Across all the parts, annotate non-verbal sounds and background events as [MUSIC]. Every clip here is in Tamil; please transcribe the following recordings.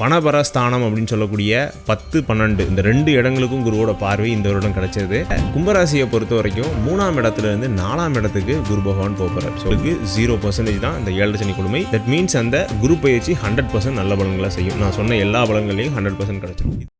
பணபரஸ்தானம் அப்படின்னு சொல்லக்கூடிய பத்து பன்னெண்டு இந்த ரெண்டு இடங்களுக்கும் குருவோட பார்வை இந்த வருடம் கிடைச்சது. கும்பராசியை பொறுத்த வரைக்கும் மூணாம் இடத்துல இருந்து நாலாம் இடத்துக்கு குரு பகவான் போகிறார் ஸோ ஜீரோ பர்சன்டேஜ் தான் இந்த ஏழரை சனி கொடுமை தட் மீன்ஸ் அந்த குரு பயிற்சி ஹண்ட்ரட் பர்சன்ட் நல்ல பலன்களை செய்யும். நான் சொன்ன எல்லா பலன்களையும் ஹண்ட்ரட் பர்சன்ட் கிடைச்சிடும்.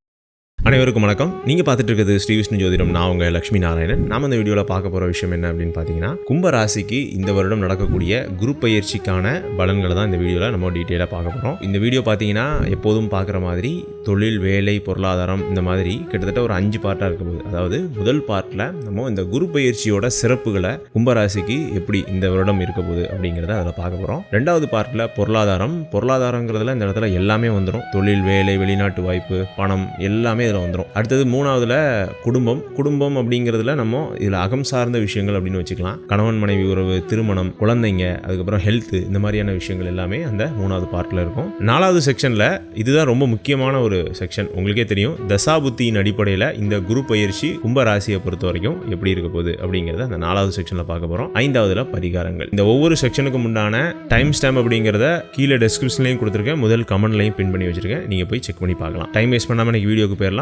அனைவருக்கும் வணக்கம். நீங்கள் பார்த்துட்டு இருக்கிறது ஸ்ரீ விஷ்ணு ஜோதிடம். நான் உங்கள் லக்ஷ்மி நாராயணன். நாம் இந்த வீடியோவில் பார்க்க போகிற விஷயம் என்ன அப்படின்னு பார்த்தீங்கன்னா கும்ப ராசிக்கு இந்த வருடம் நடக்கக்கூடிய குரு பயிற்சிக்கான பலன்களை தான் இந்த வீடியோவில் நம்ம டீட்டெயிலாக பார்க்க போகிறோம் இந்த வீடியோ பார்த்தீங்கன்னா எப்போதும் பார்க்குற மாதிரி தொழில் வேலை பொருளாதாரம் இந்த மாதிரி கிட்டத்தட்ட ஒரு அஞ்சு பார்ட்டாக இருக்க போகுது. அதாவது முதல் பார்ட்டில் நம்ம இந்த குரு பயிற்சியோட சிறப்புகளை கும்பராசிக்கு எப்படி இந்த வருடம் இருக்க போகுது அப்படிங்கிறத அதில் பார்க்க போகிறோம் ரெண்டாவது பார்ட்டில் பொருளாதாரம். பொருளாதாரங்கிறதுல இந்த இடத்துல எல்லாமே வந்துடும் தொழில் வேலை வெளிநாட்டு வாய்ப்பு பணம் எல்லாமே இதில் வந்துடும் அடுத்தது மூணாவதுல குடும்பம். குடும்பம் அப்படிங்கிறதுல நம்ம இதில் அகம் சார்ந்த விஷயங்கள் அப்படின்னு வச்சுக்கலாம். கணவன் மனைவி உறவு திருமணம் குழந்தைங்க அதுக்கப்புறம் ஹெல்த் இந்த மாதிரியான விஷயங்கள் எல்லாமே அந்த மூணாவது பார்ட்டில் இருக்கும். நாலாவது செக்ஷனில் இதுதான் ரொம்ப முக்கியமான ஒரு செக்ஷன் உங்களுக்கே தெரியும். தசாபுத்தியின் அடிப்படையில் இந்த குரு பயிற்சி கும்ப ராசியை பொறுத்த வரைக்கும் எப்படி இருக்க போகுது அப்படிங்கிறத அந்த நாலாவது செக்ஷனில் பார்க்க போகிறோம் ஐந்தாவதுல பரிகாரங்கள். இந்த ஒவ்வொரு செக்ஷனுக்கும் உண்டான டைம் ஸ்டாம்ப் அப்படிங்கிறத கீழே டெஸ்கிரிப்ஷன்லையும் கொடுத்துருக்கேன். முதல் கமெண்ட்லையும் பின் பண்ணி வச்சிருக்கேன். நீங்கள் போய் செக் பண்ணி பார்க்கலாம். டைம் வேஸ்ட் பண்ணாமல் எனக்கு வீடியோக்கு போயிடலாம்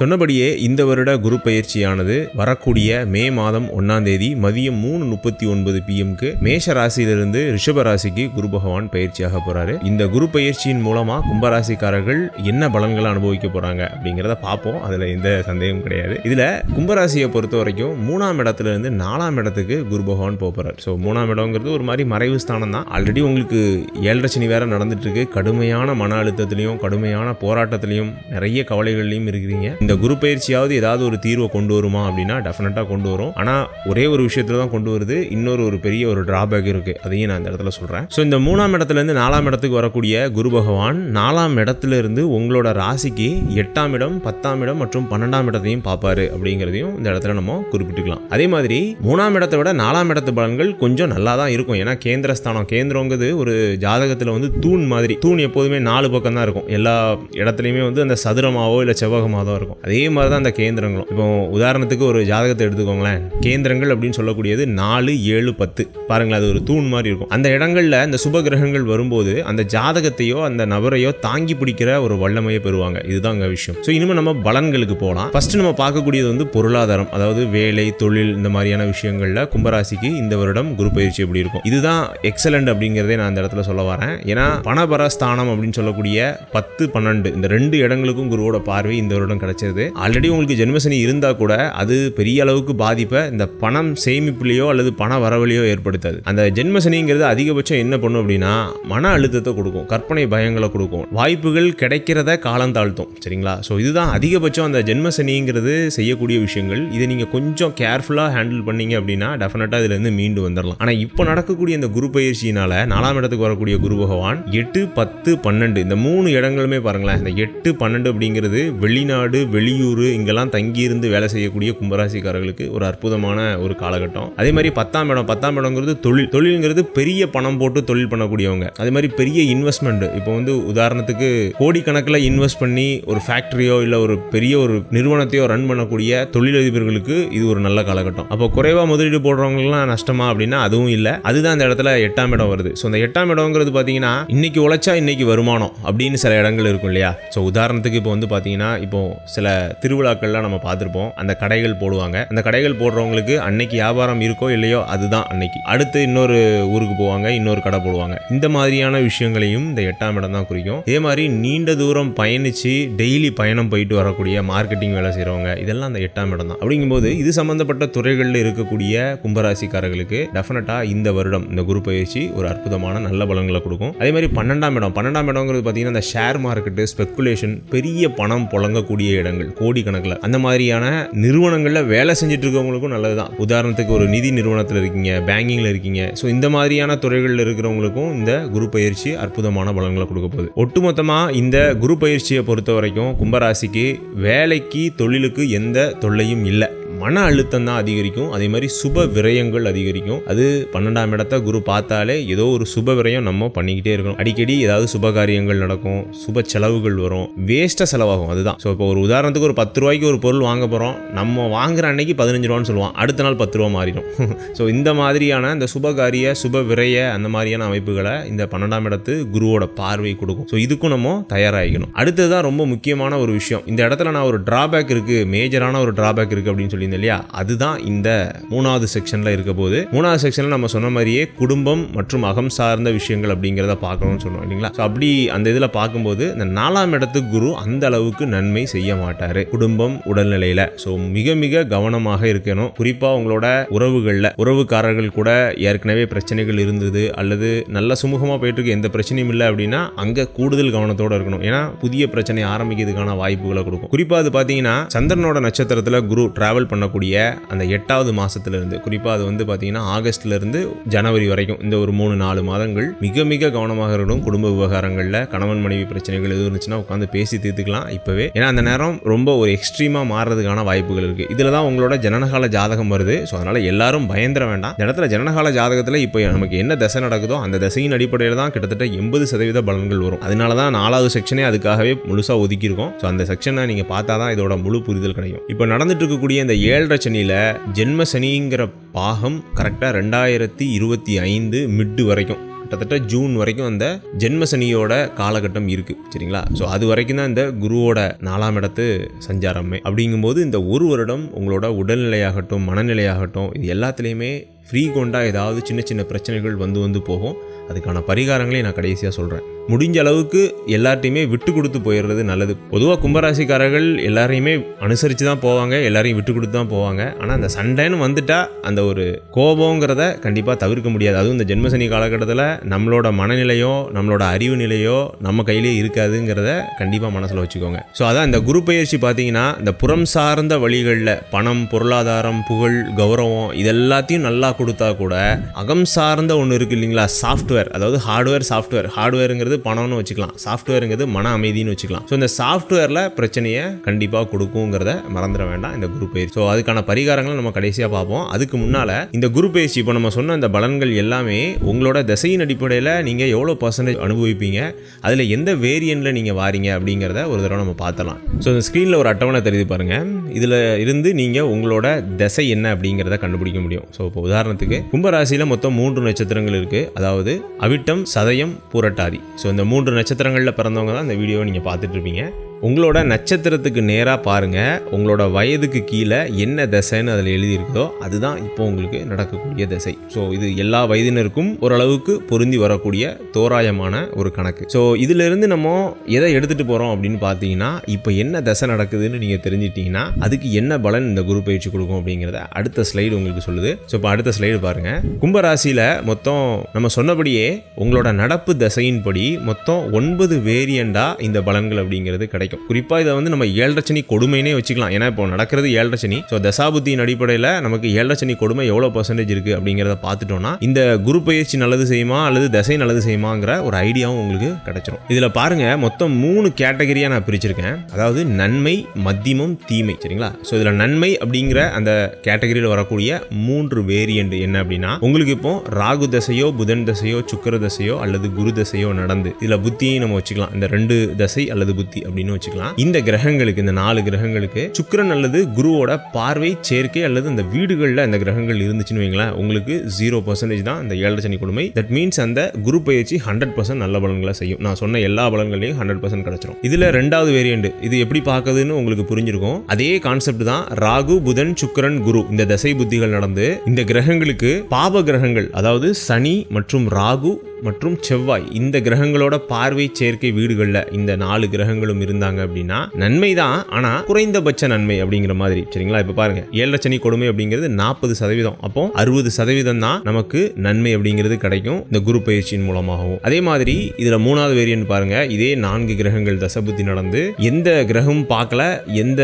சொன்னபடியே இந்த வருட குரு பயிற்சியானது வரக்கூடிய மே மாதம் ஒன்னாம் தேதி மதியம் மூணு முப்பத்தி ஒன்பது பிஎம்க்கு மேஷ ராசியிலிருந்து ரிஷப ராசிக்கு குரு பகவான் பயிற்சியாக போறாரு. இந்த குரு பயிற்சியின் மூலமா கும்பராசிக்காரர்கள் என்ன பலன்களை அனுபவிக்க போறாங்க அப்படிங்கிறத பார்ப்போம். அதுல எந்த சந்தேகமும் கிடையாது. இதுல கும்பராசியை பொறுத்த வரைக்கும் மூணாம் இடத்துல இருந்து நாலாம் இடத்துக்கு குரு பகவான் போக போறார். ஸோ மூணாம் இடங்கிறது ஒரு மாதிரி மறைவு ஸ்தானம் தான். ஆல்ரெடி உங்களுக்கு ஏழரை சனி வேற நடந்துட்டு இருக்கு. கடுமையான மன அழுத்தத்திலையும் கடுமையான போராட்டத்திலையும் நிறைய கவலைகள்லையும் இருக்கிறீங்க. இந்த குரு பயிற்சியாவது ஏதாவது ஒரு தீர்வை கொண்டு வருமா அப்படின்னா டெஃபினட்டாக கொண்டு வரும். ஆனால் ஒரே ஒரு விஷயத்தில் தான் கொண்டு வருது. இன்னொரு ஒரு பெரிய ஒரு டிராபேக் இருக்கு. அதையும் நான் இந்த இடத்துல சொல்கிறேன் ஸோ இந்த மூணாம் இடத்துலேருந்து நாலாம் இடத்துக்கு வரக்கூடிய குரு பகவான் நாலாம் இடத்துல இருந்து உங்களோட ராசிக்கு எட்டாம் இடம் பத்தாம் இடம் மற்றும் பன்னெண்டாம் இடத்தையும் பார்ப்பாரு அப்படிங்கிறதையும் இந்த இடத்துல நம்ம குறிப்பிட்டுக்கலாம். அதே மாதிரி மூணாம் இடத்தை விட நாலாம் இடத்து பலன்கள் கொஞ்சம் நல்லா தான் இருக்கும். ஏன்னா கேந்திரஸ்தானம் கேந்திரங்கிறது ஒரு ஜாதகத்தில் வந்து தூண் மாதிரி. தூண் எப்போதுமே நாலு பக்கம் தான் இருக்கும். எல்லா இடத்துலையுமே வந்து அந்த சதுரமாவோ இல்லை செவ்வகமாக தான் இருக்கும். அதே மாதிரி தான் அந்த கேந்திரங்களும். இப்போ உதாரணத்துக்கு ஒரு ஜாதகத்தை எடுத்துக்கோங்களேன். கேந்திரங்கள் அப்படின்னு சொல்லக்கூடியது நாலு ஏழு பத்து. பாருங்களேன் அது ஒரு தூண் மாதிரி இருக்கும். அந்த இடங்களில் இந்த சுப கிரகங்கள் வரும்போது அந்த ஜாதகத்தையோ அந்த நபரையோ தாங்கி பிடிக்கிற ஒரு வல்லமையை பெறுவாங்க. இதுதான் அங்கே விஷயம். ஸோ இனிமேல் நம்ம பலன்களுக்கு போகலாம் ஃபர்ஸ்ட் நம்ம பார்க்கக்கூடியது வந்து பொருளாதாரம். அதாவது வேலை தொழில் இந்த மாதிரியான விஷயங்களில் கும்பராசிக்கு இந்த வருடம் குரு பயிற்சி எப்படி இருக்கும்? இதுதான் எக்ஸலண்ட் அப்படிங்கிறதே நான் அந்த இடத்துல சொல்ல வரேன். ஏன்னா பணபரஸ்தானம் அப்படின்னு சொல்லக்கூடிய பத்து பன்னெண்டு இந்த ரெண்டு இடங்களுக்கும் குருவோட பார்வை இந்த வருடம் கிடைச்சது ஆல்ரெடி உங்களுக்கு ஜென்மசனி இருந்தால் கூட அது பெரிய அளவுக்கு பாதிப்பை இந்த பணம் சேமிப்புலையோ அல்லது பண வரவழியோ ஏற்படுத்தாது. அந்த ஜென்மசனிங்கிறது அதிகபட்சம் என்ன பண்ணும் அப்படின்னா மன அழுத்தத்தை கொடுக்கும் கற்பனை பயங்களை கொடுக்கும் வாய்ப்புகள் கிடைக்கிறத காலம் தாழ்த்தும் சரிங்களா? ஸோ இதுதான் அதிகபட்சம் அந்த ஜென்மசனிங்கிறது செய்யக்கூடிய விஷயங்கள். இதை நீங்கள் கொஞ்சம் கேர்ஃபுல்லாக ஹேண்டில் பண்ணீங்க அப்படின்னா டெஃபினட்டாக இதுலேருந்து மீண்டு வந்துடலாம் ஆனால் இப்போ நடக்கக்கூடிய இந்த குரு பயிற்சியினால நாலாம் இடத்துக்கு வரக்கூடிய குரு பகவான் எட்டு பத்து பன்னெண்டு இந்த மூணு இடங்களுமே பாருங்களேன் இந்த எட்டு பன்னெண்டு அப்படிங்கிறது வெளிநாடு வெளியூர் இங்கெல்லாம் தங்கியிருந்து வேலை செய்யக்கூடிய கும்பராசிக்காரர்களுக்கு ஒரு அற்புதமான ஒரு காலகட்டம். அதே மாதிரி பத்தாம் இடம் பத்தாம் இடங்கிறது தொழில். தொழில்ங்கிறது பெரிய பணம் போட்டு தொழில் பண்ணக்கூடியவங்க. அதே மாதிரி பெரிய இன்வெஸ்ட்மெண்ட் இப்போ வந்து உதாரணத்துக்கு கோடிக்கணக்கில் இன்வெஸ்ட் பண்ணி ஒரு ஃபேக்டரியோ இல்லை ஒரு பெரிய ஒரு நிறுவனத்தையோ ரன் பண்ணக்கூடிய தொழிலதிபர்களுக்கு இது ஒரு நல்ல காலகட்டம். அப்போ குறைவாக முதலீடு போடுறவங்கலாம் நஷ்டமா அப்படின்னா அதுவும் இல்லை. அதுதான் அந்த இடத்துல எட்டாம் இடம் வருது. ஸோ அந்த எட்டாம் இடங்கிறது பார்த்தீங்கன்னா இன்னைக்கு உழைச்சா இன்னைக்கு வருமானம் அப்படின்னு சில இடங்கள் இருக்கும் இல்லையா? ஸோ உதாரணத்துக்கு இப்போ வந்து பார்த்தீங்கன்னா இப்போ சில திருவிழாக்கள்லாம் நம்ம பார்த்துருப்போம். அந்த கடைகள் போடுவாங்க. அந்த கடைகள் போடுறவங்களுக்கு அன்னைக்கு வியாபாரம் இருக்கோ இல்லையோ அதுதான் அன்னைக்கு. அடுத்து இன்னொரு ஊருக்கு போவாங்க இன்னொரு கடை போடுவாங்க. இந்த மாதிரியான விஷயங்களையும் இந்த எட்டாம் இடம் தான் குறிக்கும். இதே மாதிரி நீண்ட தூரம் பயணித்து டெய்லி பயணம் போயிட்டு வரக்கூடிய மார்க்கெட்டிங் வேலை செய்கிறவங்க இதெல்லாம் அந்த எட்டாம் இடம் தான். அப்படிங்கும்போது இது சம்மந்தப்பட்ட துறைகளில் இருக்கக்கூடிய கும்பராசிக்காரர்களுக்கு டெஃபினட்டாக இந்த வருடம் இந்த குரு பயிற்சி ஒரு அற்புதமான நல்ல பலன்களை கொடுக்கும். அதே மாதிரி பன்னெண்டாம் இடம். பன்னெண்டாம் இடங்கிறது பார்த்தீங்கன்னா அந்த ஷேர் மார்க்கெட்டு ஸ்பெக்குலேஷன் பெரிய பணம் புழங்கக்கூடிய இடம். இடங்கள் கோடிக்கணக்கில். அந்த மாதிரியான நிறுவனங்களில் வேலை செஞ்சுட்டு இருக்கவங்களுக்கும் நல்லது தான் உதாரணத்துக்கு ஒரு நிதி நிறுவனத்தில் இருக்கீங்க பேங்கிங்கில் இருக்கீங்க. ஸோ இந்த மாதிரியான துறைகளில் இருக்கிறவங்களுக்கும் இந்த குரு பயிற்சி அற்புதமான பலன்களை கொடுக்க போகுது. ஒட்டுமொத்தமாக இந்த குரு பயிற்சியை பொறுத்த வரைக்கும் கும்பராசிக்கு வேலைக்கு தொழிலுக்கு எந்த தொல்லையும் இல்லை. மன அழுத்தம் தான் அதிகரிக்கும். அதே மாதிரி சுப விரயங்கள் அதிகரிக்கும். அது பன்னெண்டாம் இடத்த குரு பார்த்தாலே ஏதோ ஒரு சுப விரயம் நம்ம பண்ணிக்கிட்டே இருக்கணும். அடிக்கடி ஏதாவது சுப காரியங்கள் நடக்கும். சுப செலவுகள் வரும். வேஸ்ட்டாக செலவாகும். அதுதான். ஸோ இப்போ ஒரு உதாரணத்துக்கு ஒரு பத்து ரூபாய்க்கு ஒரு பொருள் வாங்க போகிறோம் நம்ம வாங்குற அன்னைக்கு பதினஞ்சு ரூபான்னு சொல்லுவோம் அடுத்த நாள் பத்து ரூபா மாறிடும். [LAUGHS] ஸோ இந்த மாதிரியான இந்த சுபகாரிய சுப விரய அந்த மாதிரியான அமைப்புகளை இந்த பன்னெண்டாம் இடத்து குருவோட பார்வை கொடுக்கும். ஸோ இதுக்கும் நம்ம தயாராகிக்கணும். அடுத்ததுதான் ரொம்ப முக்கியமான ஒரு விஷயம். இந்த இடத்துல நான் ஒரு டிராபேக் இருக்குது மேஜரான ஒரு டிராபேக் இருக்குது அப்படின்னு சொல்லி சொல்லியிருந்தேன் இல்லையா? அதுதான் இந்த மூணாவது செக்ஷனில் இருக்க போது மூணாவது செக்ஷனில் நம்ம சொன்ன மாதிரியே குடும்பம் மற்றும் அகம் சார்ந்த விஷயங்கள் அப்படிங்கிறத பார்க்கணும்னு சொன்னோம் இல்லைங்களா? ஸோ அப்படி அந்த இதில் பார்க்கும்போது இந்த நாலாம் இடத்து குரு அந்த அளவுக்கு நன்மை செய்ய மாட்டார். குடும்பம் உடல்நிலையில். ஸோ மிக மிக கவனமாக இருக்கணும். குறிப்பாக உங்களோட உறவுகளில். உறவுக்காரர்கள் கூட ஏற்கனவே பிரச்சனைகள் இருந்தது அல்லது நல்ல சுமூகமாக போயிட்டு இருக்கு எந்த பிரச்சனையும் இல்லை அப்படின்னா அங்கே கூடுதல் கவனத்தோடு இருக்கணும். ஏன்னா புதிய பிரச்சனை ஆரம்பிக்கிறதுக்கான வாய்ப்புகளை கொடுக்கும். குறிப்பாக அது பார்த்தீங்கன்னா சந்திரனோட நட்சத்திரத்தில் குரு டிராவல் பண்ணக்கூடிய அந்த எட்டாவது மாதத்துலேருந்து குறிப்பாக அது வந்து பார்த்தீங்கன்னா ஆகஸ்ட்லேருந்து ஜனவரி வரைக்கும் இந்த ஒரு மூணு நாலு மாதங்கள் மிக மிக கவனமாக இருக்கணும். குடும்ப விவகாரங்களில் கணவன் மனைவி பிரச்சனைகள் எதுவும் இருந்துச்சுன்னா உட்காந்து பேசி தீர்த்துக்கலாம் இப்போவே. ஏன்னா அந்த நேரம் ரொம்ப ஒரு எக்ஸ்ட்ரீமாக மாறுறதுக்கான வாய்ப்புகள் இருக்குது இதில் தான் உங்களோட ஜனனகால ஜாதகம் வருது. ஸோ அதனால் எல்லாரும் பயந்துட வேண்டாம். இடத்துல ஜனனகால ஜாதகத்தில் இப்போ நமக்கு என்ன தசை நடக்குதோ அந்த தசையின் அடிப்படையில் தான் கிட்டத்தட்ட எண்பது சதவீத பலன்கள் வரும். அதனால தான் நாலாவது செக்ஷனே அதுக்காகவே முழுசாக ஒதுக்கியிருக்கோம். ஸோ அந்த செக்ஷனை நீங்கள் பார்த்தா தான் இதோட முழு புரிதல் கிடைக்கும். இப்போ நடந்துட்டு இருக்கக்கூடிய இந்த ஏழரை சனியில் ஜென்ம சனிங்கிற பாகம் கரெக்டாக ரெண்டாயிரத்தி இருபத்தி ஐந்து மிட்டு வரைக்கும். கிட்டத்தட்ட ஜூன் வரைக்கும் அந்த ஜென்ம சனியோட காலகட்டம் இருக்கு. சரிங்களா? ஸோ அது வரைக்கும் தான் இந்த குருவோட நாலாம் இடத்து சஞ்சாரமே. அப்படிங்கும்போது இந்த ஒரு வருடம் உங்களோட உடல்நிலையாகட்டும் மனநிலையாகட்டும் இது எல்லாத்துலேயுமே ஃப்ரீ கொண்டா ஏதாவது சின்ன சின்ன பிரச்சனைகள் வந்து வந்து போகும். அதுக்கான பரிகாரங்களையும் நான் கடைசியாக சொல்கிறேன் முடிஞ்ச அளவுக்கு எல்லார்ட்டையுமே விட்டு கொடுத்து போயிடுறது நல்லது. பொதுவாக கும்பராசிக்காரர்கள் எல்லாரையுமே அனுசரித்து தான் போவாங்க எல்லாரையும் விட்டு கொடுத்து தான் போவாங்க. ஆனால் அந்த சண்டைன்னு வந்துட்டால் அந்த ஒரு கோபங்கிறத கண்டிப்பாக தவிர்க்க முடியாது. அதுவும் இந்த ஜென்மசனி காலகட்டத்தில் நம்மளோட மனநிலையோ நம்மளோட அறிவு நிலையோ நம்ம கையிலே இருக்காதுங்கிறத கண்டிப்பாக மனசில் வச்சுக்கோங்க. ஸோ அதான் இந்த குரு பயிற்சி பார்த்தீங்கன்னா இந்த புறம் சார்ந்த வழிகளில் பணம் பொருளாதாரம் புகழ் கௌரவம் இதெல்லாத்தையும் நல்லா கொடுத்தா கூட அகம் சார்ந்த ஒன்று இருக்குது இல்லைங்களா? சாஃப்ட்வேர் அதாவது ஹார்ட்வேர் சாஃப்ட்வேர் ஹார்ட்வேருங்கிறது பணம்னு வச்சுக்கலாம். சாஃப்ட்வேருங்கிறது மன அமைதின்னு வச்சுக்கலாம். ஸோ இந்த சாஃப்ட்வேரில் பிரச்சனையை கண்டிப்பாக கொடுக்குங்கிறத மறந்துட வேண்டாம். இந்த குரு பயிற்சி. ஸோ அதுக்கான பரிகாரங்களை நம்ம கடைசியாக பார்ப்போம். அதுக்கு முன்னால் இந்த குரு பயிற்சி இப்போ நம்ம சொன்ன இந்த பலன்கள் எல்லாமே உங்களோட திசையின் அடிப்படையில் நீங்கள் எவ்வளோ பர்சன்டேஜ் அனுபவிப்பீங்க? அதில் எந்த வேரியண்ட்டில் நீங்கள் வாரீங்க அப்படிங்கிறத ஒரு தடவை நம்ம பார்த்தலாம் ஸோ இந்த ஸ்க்ரீனில் ஒரு அட்டவணை தெரியுது பாருங்கள் இதில் இருந்து நீங்கள் உங்களோட திசை என்ன அப்படிங்கிறத கண்டுபிடிக்க முடியும். ஸோ இப்போ உதாரணத்துக்கு கும்பராசியில் மொத்தம் மூன்று நட்சத்திரங்கள் இருக்குது அதாவது அவிட்டம் சதயம் பூரட்டாதி. ஸோ இந்த மூன்று நட்சத்திரங்களில் பிறந்தவங்க தான் இந்த வீடியோவை நீங்கள் பார்த்துட்ருப்பீங்க உங்களோட நட்சத்திரத்துக்கு நேராக பாருங்கள் உங்களோட வயதுக்கு கீழே என்ன திசைன்னு அதில் எழுதியிருக்குதோ அதுதான் இப்போ உங்களுக்கு நடக்கக்கூடிய திசை. ஸோ இது எல்லா வயதினருக்கும் ஓரளவுக்கு பொருந்தி வரக்கூடிய தோராயமான ஒரு கணக்கு. ஸோ இதிலிருந்து நம்ம எதை எடுத்துகிட்டு போகிறோம் அப்படின்னு பார்த்தீங்கன்னா இப்போ என்ன திசை நடக்குதுன்னு நீங்கள் தெரிஞ்சிட்டிங்கன்னா அதுக்கு என்ன பலன் இந்த குரு பயிற்சி கொடுக்கும் அப்படிங்கிறத அடுத்த ஸ்லைடு உங்களுக்கு சொல்லுது. ஸோ இப்போ அடுத்த ஸ்லைடு பாருங்கள் கும்பராசியில் மொத்தம் நம்ம சொன்னபடியே உங்களோட நடப்பு திசையின்படி மொத்தம் ஒன்பது வேரியண்டாக இந்த பலன்கள் அப்படிங்கிறது கிடைக்கும். குறிப்பாக இதை வந்து நம்ம ஏழரை சனி கொடுமைனே வச்சுக்கலாம். ஏன்னா இப்போ நடக்கிறது ஏழரை சனி ஸோ தசாபுத்தியின் அடிப்படையில் நமக்கு ஏழரை சனி கொடுமை எவ்வளோ பர்சன்டேஜ் இருக்குது அப்படிங்கிறத பார்த்துட்டோம்னா இந்த குரு பயிற்சி நல்லது செய்யுமா அல்லது தசை நல்லது செய்யுமாங்கிற ஒரு ஐடியாவும் உங்களுக்கு கிடைச்சிரும். இதில் பாருங்க மொத்தம் மூணு கேட்டகரியாக நான் பிரிச்சிருக்கேன். அதாவது நன்மை மத்தியமம் தீமை. சரிங்களா? ஸோ இதில் நன்மை அப்படிங்கிற அந்த கேட்டகரியில் வரக்கூடிய மூன்று வேரியண்ட் என்ன அப்படின்னா உங்களுக்கு இப்போ ராகு தசையோ புதன் தசையோ சுக்கர தசையோ அல்லது குரு தசையோ நடந்து இதில் புத்தியையும் நம்ம வச்சுக்கலாம். இந்த ரெண்டு தசை அல்லது புத்தி அப்படின்னு வச்சுக்கலாம். இந்த கிரகங்களுக்கு இந்த நாலு கிரகங்களுக்கு சுக்கரன் அல்லது குருவோட பார்வை சேர்க்கை அல்லது அந்த வீடுகளில் அந்த கிரகங்கள் இருந்துச்சுன்னு வைங்களேன் உங்களுக்கு ஜீரோ பர்சன்டேஜ் தான் இந்த ஏழரை சனி கொடுமை. தட் மீன்ஸ் அந்த குரு பயிற்சி ஹண்ட்ரட் பர்சன்ட் நல்ல பலன்களை செய்யும். நான் சொன்ன எல்லா பலன்களையும் ஹண்ட்ரட் பர்சன்ட் கிடைச்சிரும். இதுல ரெண்டாவது வேரியண்ட் இது எப்படி பார்க்குதுன்னு உங்களுக்கு புரிஞ்சிருக்கும். அதே கான்செப்ட் தான் ராகு புதன் சுக்கரன் குரு இந்த தசை புத்திகள் நடந்து இந்த கிரகங்களுக்கு பாப கிரகங்கள் அதாவது சனி மற்றும் ராகு மற்றும் செவ்வாய் இந்த கிரகங்களோட பார்வை சேர்க்கை வீடுகளில் இந்த நாலு கிரகங்களும் இருந்தாங்க. அப்படின்னா நன்மை தான் ஆனா குறைந்தபட்ச நன்மை அப்படிங்கிற மாதிரி. சரிங்களா? இப்போ பாருங்க ஏழரை சனி கொடுமை அப்படிங்கிறது நாற்பது சதவீதம். அப்போ அறுபது சதவீதம் தான் நமக்கு நன்மை அப்படிங்கிறது கிடைக்கும் இந்த குரு பயிற்சியின் மூலமாகவும். அதே மாதிரி இதுல மூணாவது வேரியன்ட் பாருங்க இதே நான்கு கிரகங்கள் தசபுத்தி நடந்து எந்த கிரகமும் பார்க்கல எந்த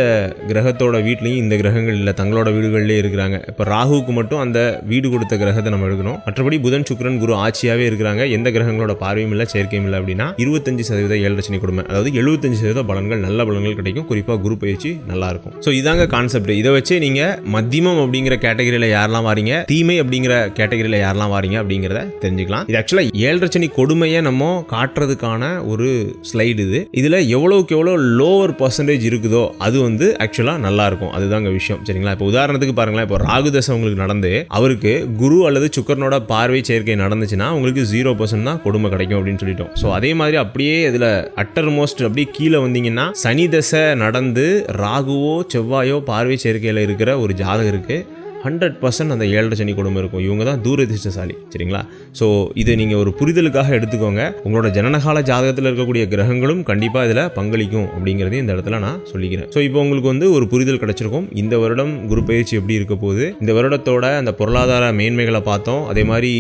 கிரகத்தோட வீட்லையும் இந்த கிரகங்கள் இல்லை தங்களோட வீடுகளிலே இருக்கிறாங்க. இப்போ ராகுவுக்கு மட்டும் அந்த வீடு கொடுத்த கிரகத்தை நம்ம எடுக்கணும். மற்றபடி புதன் சுக்கரன் குரு ஆட்சியாகவே இருக்கிறாங்க. எந்த கிரகங்களோட பார்வையும் இல்லை சேர்க்கையும் இல்லை அப்படின்னா இருபத்தஞ்சு சதவீத ஏழரை சனி கொடுமை. அதாவது எழுபத்தஞ்சு சதவீத பலன்கள் நல்ல பலன்கள் கிடைக்கும். குறிப்பாக குரு பயிற்சி நல்லா இருக்கும் ஸோ இதாங்க கான்செப்ட் இதை வச்சு நீங்கள் மத்தியமம் அப்படிங்கிற கேட்டகரியில் யாரெல்லாம் வாரீங்க தீமை அப்படிங்கிற கேட்டகரியில் யாரெல்லாம் வாரீங்க அப்படிங்கிறத தெரிஞ்சுக்கலாம். இது ஆக்சுவலாக ஏழரை சனி கொடுமையை நம்ம காட்டுறதுக்கான ஒரு ஸ்லைடு இது. இதில் எவ்வளோக்கு எவ்வளோ லோவர் பர்சன்டேஜ் இருக்குதோ அது வந்து ஆக்சுவலாக நல்லா இருக்கும் அதுதாங்க விஷயம். சரிங்களா? இப்போ உதாரணத்துக்கு பாருங்களேன். இப்போ ராகு உங்களுக்கு நடந்து அவருக்கு குரு அல்லது சுக்கரனோட பார்வை சேர்க்கை நடந்துச்சுன்னா உங்களுக்கு ஜீரோ பர்சன்ட் தான் கொடுமை கிடைக்கும் அப்படின்னு சொல்லிட்டோம். ஸோ அதே மாதிரி அப்படியே இதில் அட்டர் மோஸ்ட் அப்படியே கீழே வந்து இருந்தீங்கன்னா சனி தசை நடந்து ராகுவோ செவ்வாயோ பார்வை சேர்க்கையில் இருக்கிற ஒரு ஜாதகருக்கு ஹண்ட்ரட் பர்சன்ட் அந்த ஏழரை சனி குடும்பம் இருக்கும். இவங்க தான் தூரதிருஷ்டசாலி. சரிங்களா? ஸோ இதை நீங்கள் ஒரு புரிதலுக்காக எடுத்துக்கோங்க. உங்களோட ஜனனகால ஜாதகத்தில் இருக்கக்கூடிய கிரகங்களும் கண்டிப்பாக இதில் பங்களிக்கும் அப்படிங்கிறதையும் இந்த இடத்துல நான் சொல்லிக்கிறேன். ஸோ இப்போ உங்களுக்கு வந்து ஒரு புரிதல் கிடச்சிருக்கும். இந்த வருடம் குரு பயிற்சி எப்படி இருக்க போகுது? இந்த வருடத்தோட அந்த பொருளாதார மேன்மைகளை பார்த்தோம். அதே மாதிரி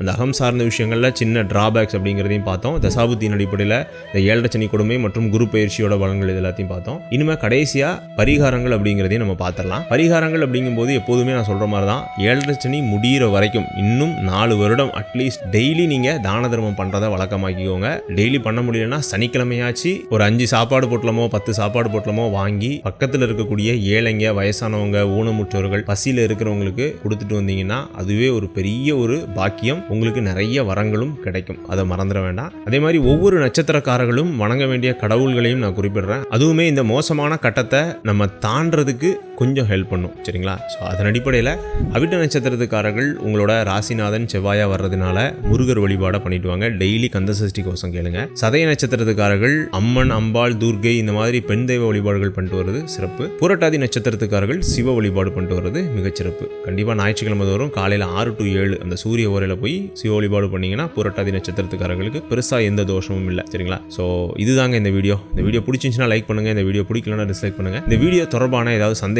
அந்த அகம் சார்ந்த விஷயங்களில் சின்ன ட்ராபேக்ஸ் அப்படிங்கிறதையும் பார்த்தோம். தசாபுத்தியின் அடிப்படையில் இந்த ஏழரை சனி கொடுமை மற்றும் குரு பயிற்சியோட பலன்கள் இது எல்லாத்தையும் பார்த்தோம். இனிமேல் கடைசியாக பரிகாரங்கள் அப்படிங்கிறதையும் நம்ம பார்த்துடலாம். பரிகாரங்கள் அப்படிங்கும்போது எப்போதுமே நான் சொல்கிற மாதிரி தான் ஏழரை சனி முடிகிற வரைக்கும் இன்னும் நாலு வருடம் அட்லீஸ்ட் டெய்லி நீங்கள் தான தர்மம் பண்ணுறதை வழக்கமாக்கிக்கோங்க. டெய்லி பண்ண முடியலன்னா சனிக்கிழமையாச்சு ஒரு அஞ்சு சாப்பாடு போட்டலமோ பத்து சாப்பாடு போட்டலமோ வாங்கி பக்கத்தில் இருக்கக்கூடிய ஏழைங்க வயசானவங்க ஊனமுற்றவர்கள் பசியில் இருக்கிறவங்களுக்கு கொடுத்துட்டு வந்தீங்கன்னா அதுவே ஒரு பெரிய ஒரு பாக்கியம். உங்களுக்கு நிறைய வரங்களும் கிடைக்கும். அதை மறந்துட வேண்டாம். அதே மாதிரி ஒவ்வொரு நட்சத்திரக்காரர்களும் வணங்க வேண்டிய கடவுள்களையும் நான் குறிப்பிடுறேன். அதுவுமே இந்த மோசமான கட்டத்தை நம்ம தாண்டதுக்கு கொஞ்சம் ஹெல்ப் பண்ணும் சரிங்களா? ஸோ அதன் அடிப்படையில் அவிட்ட நட்சத்திரத்துக்காரர்கள் உங்களோட ராசிநாதன் செவ்வாயா வர்றதுனால முருகர் வழிபாடாக பண்ணிட்டு வாங்க டெய்லி கந்தசஷ்டி கோஷம் கேளுங்க. சதய நட்சத்திரத்துக்காரர்கள் அம்மன் அம்பாள் துர்கை இந்த மாதிரி பெண் தெய்வ வழிபாடுகள் பண்ணிட்டு வர்றது சிறப்பு. புரட்டாதி நட்சத்திரத்துக்காரர்கள் சிவ வழிபாடு பண்ணிட்டு வர்றது மிகச்சிறப்பு கண்டிப்பாக ஞாயிற்றுக்கிழமை தோறும் காலையில் ஆறு டு ஏழு அந்த சூரிய ஓரையில் போய் சிவ வழிபாடு பண்ணீங்கன்னா புரட்டாதி நட்சத்திரத்துக்காரர்களுக்கு பெருசாக எந்த தோஷமும் இல்லை சரிங்களா? ஸோ இதுதாங்க இந்த வீடியோ. இந்த வீடியோ பிடிச்சிருந்துச்சுன்னா லைக் பண்ணுங்க. இந்த வீடியோ பிடிக்கலன்னா டிஸ்லைக் பண்ணுங்க. இந்த வீடியோ தொடர்பான ஏதாவது